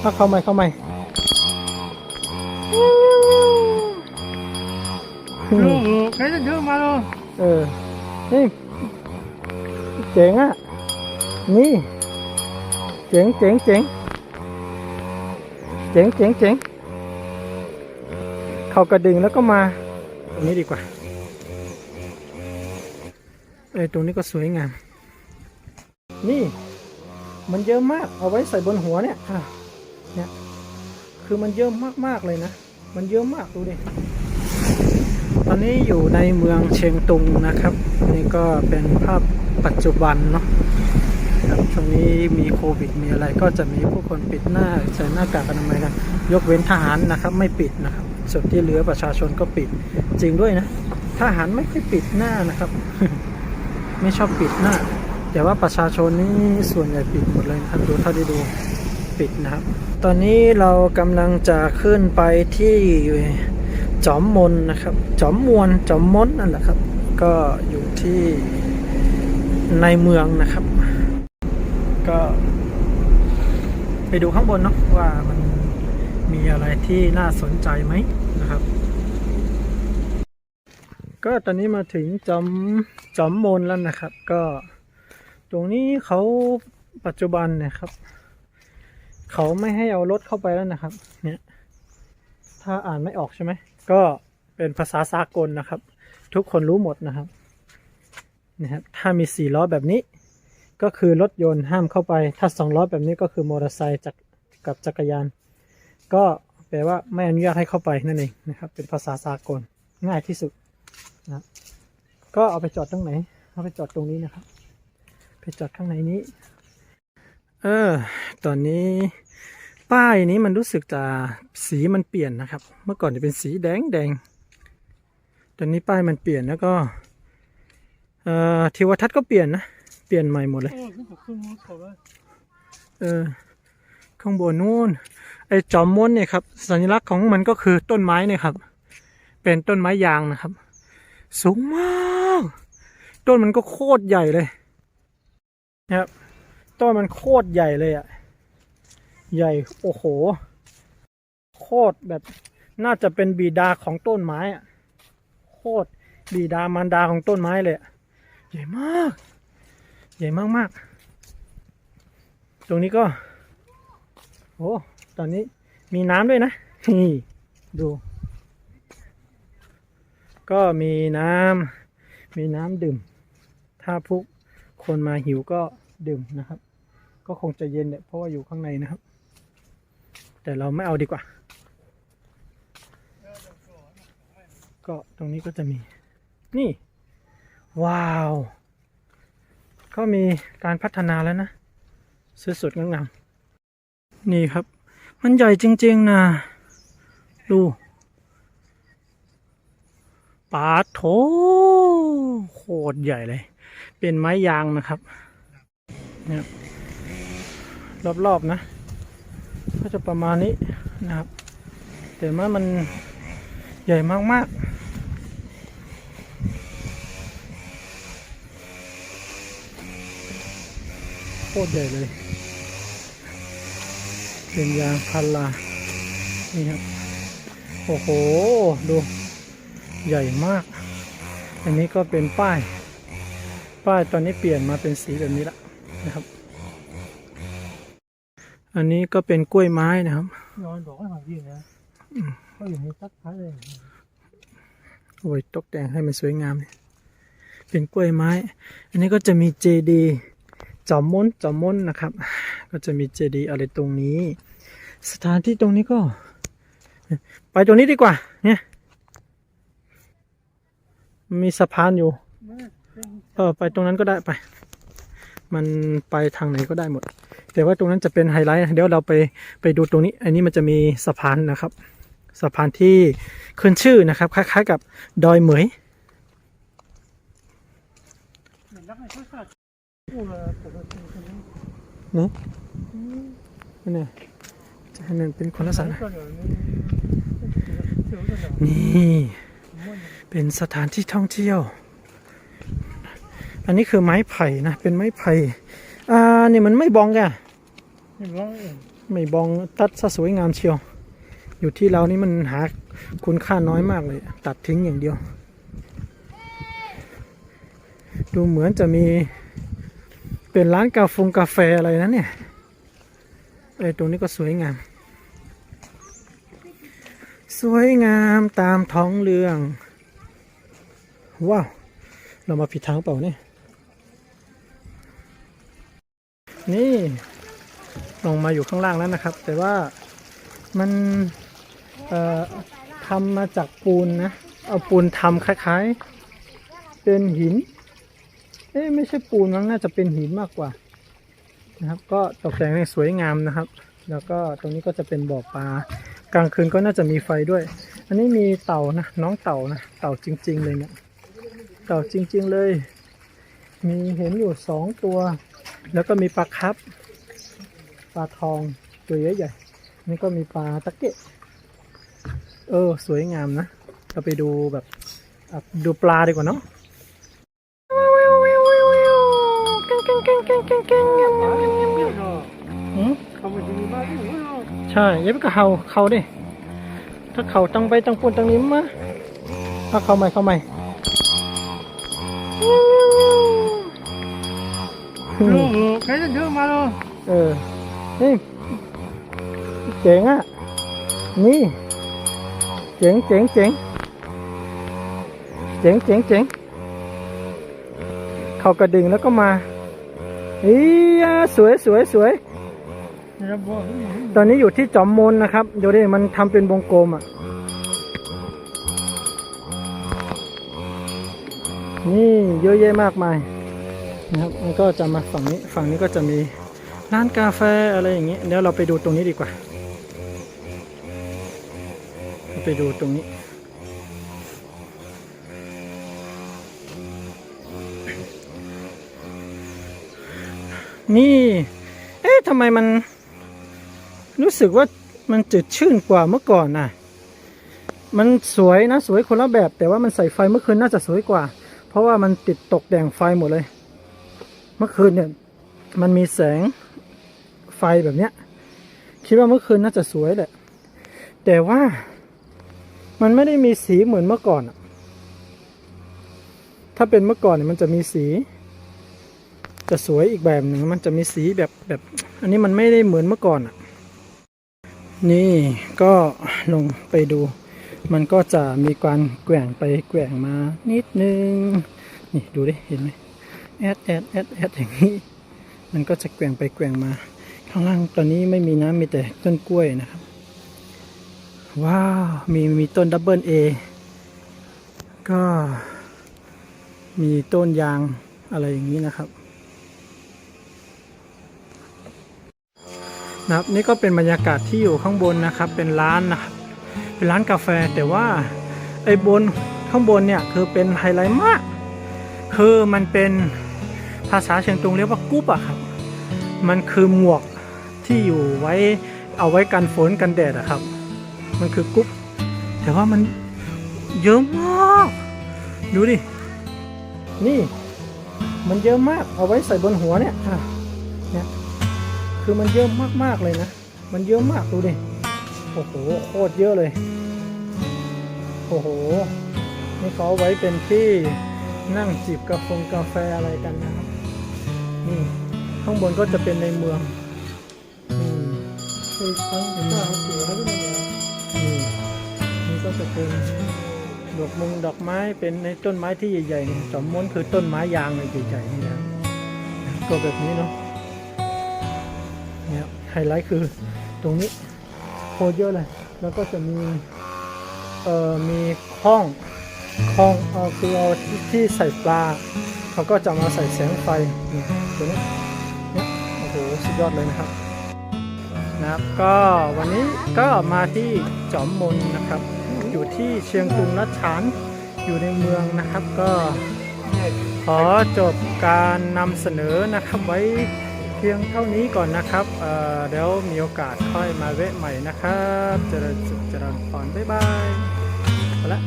เอาเข้าใหม่เข้าใหม่โอ้โหใครจะเยอะมาเลยเออ นี่ เจ๋งอะ นี่ เจ๋งเจ๋งเจ๋งเจ๋งเจ๋งเจ๋งเขากระดึงแล้วก็มาตรงนี้ดีกว่าเออตรงนี้ก็สวยงาม นี่ มันเยอะมาก เอาไว้ใส่บนหัวเนี่ยอะ เนี่ย คือมันเยอะมากๆเลยนะ มันเยอะมากดูดิ ตอนนี้อยู่ในเมืองเชียงตุงนะครับ นี่ก็เป็นภาพปัจจุบันเนาะครับช่วงนี้มีโควิดมีอะไรก็จะมีผู้คนปิดหน้าใส่หน้ากากอนามัยกันยกเว้นทหารนะครับไม่ปิดนะครับ ส่วนที่เหลือประชาชนก็ปิดจริงด้วยนะทหารไม่ค่อยปิดหน้านะครับ ไม่ชอบปิดหน้า แต่ว่าประชาชนนี่ส่วนใหญ่ปิดหมดเลยนะครับดูเท่าที่ดู ปิดนะครับ ตอนนี้เรากำลังจะขึ้นไปที่จอมมนนะครับ จอมมวนจอมมนนั่นแหละครับ ก็อยู่ที่ในเมืองนะครับ ก็ไปดูข้างบนเนาะว่ามันมีอะไรที่น่าสนใจไหมนะครับ ก็ตอนนี้มาถึงจอมจอมมนแล้วนะครับ ก็ตรงนี้เขาปัจจุบันนี่ยครับ เขาไม่ให้เอารถเข้าไปแล้วนะครับ เนี่ย ถ้าอ่านไม่ออกใช่ไหม ก็เป็นภาษาสากลนะครับ ทุกคนรู้หมดนะครับนะครับ ถ้ามีสี่ล้อแบบนี้ ก็คือรถยนต์ห้ามเข้าไป ถ้าสองล้อแบบนี้ก็คือมอเตอร์ไซค์จักรกับจักรยาน ก็แปลว่าไม่อนุญาตให้เข้าไปนั่นเองนะครับ เป็นภาษาสากลง่ายที่สุดนะก็เอาไปจอดตรงไหน เอาไปจอดตรงนี้นะครับ ไปจอดข้างในนี้ เออ ตอนนี้ป้ายนี้มันรู้สึกจะสีมันเปลี่ยนนะครับ เมื่อก่อนจะเป็นสีแดงแดง ตอนนี้ป้ายมันเปลี่ยนแล้วก็เอ่อทิวทัศน์ก็เปลี่ยนนะ เปลี่ยนใหม่หมดเลยโอ้ขึ้นกับขึ้นมุดเขาเลยเออ ข้างบนนู่น ไอ้จอมม้วนเนี่ยครับ สัญลักษณ์ของมันก็คือต้นไม้เนี่ยครับ เป็นต้นไม้ยางนะครับ สูงมาก ต้นมันก็โคตรใหญ่เลยนะครับ ต้นมันโคตรใหญ่เลยอะ่ะ ใหญ่ โอ้โห โคตรแบบน่าจะเป็นบิดาของต้นไม้อะโคตรบิดามารดาของต้นไม้เลยอะใหญ่มาก ใหญ่มากมากๆตรงนี้ก็โอ้ตอนนี้มีน้ำด้วยนะนี่ดู ก็มีน้ำมีน้ำดื่ม ถ้าพวกคนมาหิวก็ดื่มนะครับ ก็คงจะเย็นเนี่ยเพราะว่าอยู่ข้างในนะครับ แต่เราไม่เอาดีกว่า ก็ตรงนี้ก็จะมี นี่ ว้าวก็มีการพัฒนาแล้วนะสดๆงามนี่ครับ มันใหญ่จริง ๆ นะ ดูปาโถโคตรใหญ่เลย เป็นไม้ยางนะครับเนี่ย รอบๆนะ ก็จะประมาณนี้นะครับ แต่ว่ามันใหญ่มากๆโคตรใหญ่เลย เป็นยางพารานี่ครับ โอ้โห ดู ใหญ่มาก อันนี้ก็เป็นป้าย ป้ายตอนนี้เปลี่ยนมาเป็นสีแบบนี้ละนะครับ อันนี้ก็เป็นกล้วยไม้นะครับนอนบอกให้หาที่นะก็อยู่ในสักพักเลยโอ้ยตกแต่งให้มันสวยงามเลยเป็นกล้วยไม้ อันนี้ก็จะมีเจดีจอมม้นจอมม้นนะครับ ก็จะมีเจดีอะไรตรงนี้ สถานที่ตรงนี้ก็ ไปตรงนี้ดีกว่า เนี่ย มีสะพานอยู่ เออไปตรงนั้นก็ได้ไป มันไปทางไหนก็ได้หมด แต่ว่าตรงนั้นจะเป็นไฮไลท์นะเดี๋ยวเราไปไปดูตรงนี้ อันนี้มันจะมีสะพานนะครับสะพานที่ขึ้นชื่อนะครับ คล้ายๆกับดอยเหมยเหมือนรักในข้าวขาดโอ้ยปกติคนนี้นะนั่นน่ะจะให้มันเป็นคนละสถานะก็เดี๋ยวนี้เดี๋ยวจะเดี๋ยวนี่ม้วนเป็นสถานที่ท่องเที่ยว อันนี้คือไม้ไผ่นะ เป็นไม้ไผ่ อ่านี่มันไม่บองแกเห็นว่าเองไม่บองตัดซะสวยงามเชียว อยู่ที่เรานี่มันหาคุณค่าน้อยมากเลย ตัดทิ้งอย่างเดียว ดูเหมือนจะมีเป็นร้านกาแฟกาแฟอะไรนะเนี่ยไอ้ตรงนี้ก็สวยงาม สวยงามตามท้องเรื่อง ว้าว เรามาผิดทางเปล่าเนี่ย นี่ลงมาอยู่ข้างล่างแล้วนะครับ แต่ว่ามันเอ่อทำมาจากปูนนะ เอาปูนทำคล้ายๆ เป็นหิน เอ๊ะไม่ใช่ปูนมั้งน่าจะเป็นหินมากกว่า นะครับ ก็ตกแต่งให้สวยงามนะครับ แล้วก็ตรงนี้ก็จะเป็นบ่อปลากลางคืนก็น่าจะมีไฟด้วย อันนี้มีเต่านะ น้องเต่านะ เต่าจริง ๆ เลยเนี่ย เต่าจริง ๆ เลย มีเห็นอยู่สองตัว แล้วก็มีปลาครับ ปลาทองตัวใหญ่ๆนี่ก็มีปลาตะเกะเออ สวยงามนะเราไปดูแบบดูปลาดีกว่าเนาะหืมเขาไม่ดีมากที่หัวเราใช่ยับก็เห่าเขาดิถ้าเขาตั้งไปตั้งปุ่นตั้งนี้มาถ้าเขาใหม่เขาใหม่ โอ้โหใครจะเยอะมาเลยเออนี่เจ๋งอะ นี่ เจ๋งเจ๋งเจ๋งเจ๋งเจ๋งเจ๋งเขากระดิ่งแล้วก็มาอียสวยสวยสวยอย่าบอกตอนนี้อยู่ที่จอมมนนะครับดูดิมันทำเป็นวงกลมอะ นี่เยอะแยะมากมาย นะครับมันก็จะมาฝั่งนี้ฝั่งนี้ก็จะมีร้านกาแฟอะไรอย่างเงี้ยเดี๋ยวเราไปดูตรงนี้ดีกว่าเราไปดูตรงนี้นี่ เอ๊ะทำไมมัน รู้สึกว่ามันจืดชื่นกว่าเมื่อก่อนน่ะ มันสวยนะ สวยคนละแบบ แต่ว่ามันใส่ไฟเมื่อคืนน่าจะสวยกว่า เพราะว่ามันติดตกแต่งไฟหมดเลย เมื่อคืนเนี่ยมันมีแสงไฟแบบเนี้ย คิดว่าเมื่อคืนน่าจะสวยแหละ แต่ว่ามันไม่ได้มีสีเหมือนเมื่อก่อน ถ้าเป็นเมื่อก่อนเนี่ยมันจะมีสี จะสวยอีกแบบหนึ่งมันจะมีสีแบบแบบ อันนี้มันไม่ได้เหมือนเมื่อก่อนอะ นี่ก็ลงไปดู มันก็จะมีการแกว่งไปแกว่งมานิดนึง นี่ดูดิ เห็นไหม แอดแอดแอดแอดอย่างนี้ มันก็จะแกว่งไปแกว่งมา ข้างล่างตอนนี้ไม่มีน้ำมีแต่ต้นกล้วยนะครับ ว้าว มีมีต้นดับเบิลเอก็มีต้นยางอะไรอย่างนี้นะครับนะครับนี่ก็เป็นบรรยากาศที่อยู่ข้างบนนะครับ เป็นร้านนะครับเป็นร้านกาแฟแต่ว่าไอ้บนข้างบนเนี่ยคือเป็นไฮไลท์มาก คือมันเป็น ภาษาเชียงตุงเรียกว่ากุ๊บอะครับ มันคือหมวกที่อยู่ไว้เอาไว้กันฝนกันแดดอะครับ มันคือกุ๊บแต่ว่ามันเยอะมาก ดูดิ นี่ มันเยอะมากเอาไว้ใส่บนหัวเนี่ยเนี่ย คือมันเยอะมากๆเลยนะ มันเยอะมากดูดิ โอ้โหโคตรเยอะเลย โอ้โห นี่เขาไว้เป็นที่นั่งจิบกาแฟกาแฟอะไรกันนะครับ นี่ข้างบนก็จะเป็นในเมืองอืมคือทั้งเป็นว่าเสือที่มันเนี่ยนี่นี่ก็จะเป็นดอกมงดอกไม้เป็นในต้นไม้ที่ใหญ่ๆเนี่ยจอมม้วนคือต้นไม้ยางเลยใหญ่ๆนี่นะก็แบบนี้เนาะเนี่ยไฮไลท์คือตรงนี้โคตรเยอะเลย แล้วก็จะมีเอ่อมีคล้องคล้องเอ่อคือเอาที่ที่ใส่ปลา เขาก็จะมาใส่แสงไฟนี่ตัวนี้เนี่ยโอ้โหสุดยอดเลยนะครับนะครับก็วันนี้ก็มาที่จอมมนนะครับ อยู่ที่เชียงตุงรัชฉานอยู่ในเมืองนะครับก็ขอจบการนำเสนอนะครับไว้เพียงเท่านี้ก่อนนะครับเอ่อเดี๋ยวมีโอกาสค่อยมาแวะใหม่นะครับ เจริญสุขเจริญพรบ๊ายบายไปละ